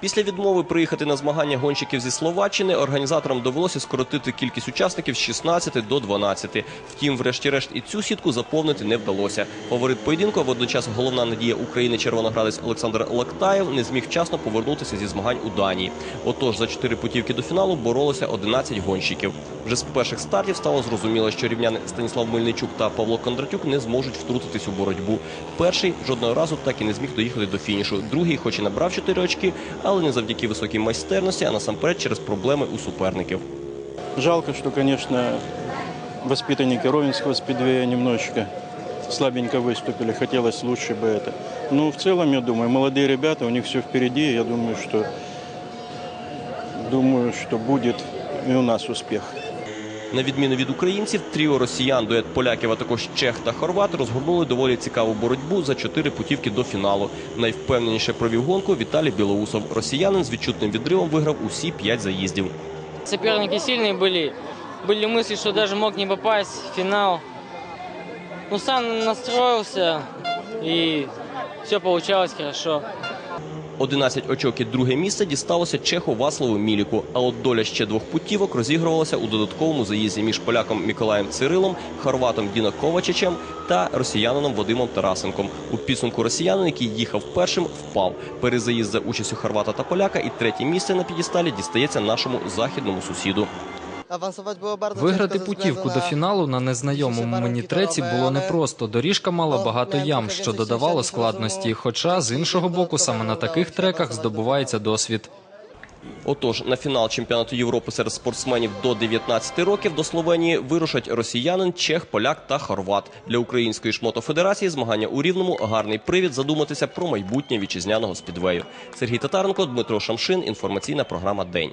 Після відмови приїхати на змагання гонщиків зі Словаччини організаторам довелося скоротити кількість учасників з 16 до 12. Втім, врешті-решт і цю сітку заповнити не вдалося. Фаворит поєдинку, а водночас головна надія України червоноградець Олександр Лактаєв не зміг вчасно повернутися зі змагань у Данії. Отож, за чотири путівки до фіналу боролося 11 гонщиків. Вже з перших стартів стало зрозуміло, що рівняни Станіслав Мельничук та Павло Кондратюк не зможуть втрутитись у боротьбу. Перший жодного разу так і не зміг доїхати до фінішу. Другий, хоч і набрав 4 очки, але не завдяки високій майстерності, а насамперед через проблеми у суперників. Жалко, что, конечно, воспитанники Ровенского спидвея немножечко слабенько выступили. Хотелось лучше бы это. Но в целом, я думаю, молодые ребята, у них все впереди. Я думаю, что, думаю, что будет и у нас успех. На відміну від українців, тріо росіян, дует поляків, а також чех та хорват розгорнули доволі цікаву боротьбу за чотири путівки до фіналу. Найвпевненіше провів гонку Віталій Білоусов. Росіянин з відчутним відривом виграв усі п'ять заїздів. Соперники сильные были. Были мысли, что даже мог не попасть в финал. Но сам настроился, и все получалось хорошо. 11 очок і друге місце дісталося чеху Васлову Міліку. А от доля ще двох путівок розігрувалася у додатковому заїзді між поляком Миколаєм Цирилом, хорватом Діно Ковачичем та росіянином Вадимом Тарасенком. У підсумку росіянин, який їхав першим, впав. Перезаїзд за участю хорвата та поляка, і третє місце на підісталі дістається нашому західному сусіду. Виграти путівку до фіналу на незнайомому мені треці було непросто. Доріжка мала багато ям, що додавало складності. Хоча з іншого боку, саме на таких треках здобувається досвід. Отож, на фінал чемпіонату Європи серед спортсменів до 19 років до Словенії вирушать росіянин, чех, поляк та хорват. Для української шмотофедерації змагання у рівному гарний привід задуматися про майбутнє вітчизняного спідвею. Сергій Татаренко, Дмитро Шамшин. Інформаційна програма День.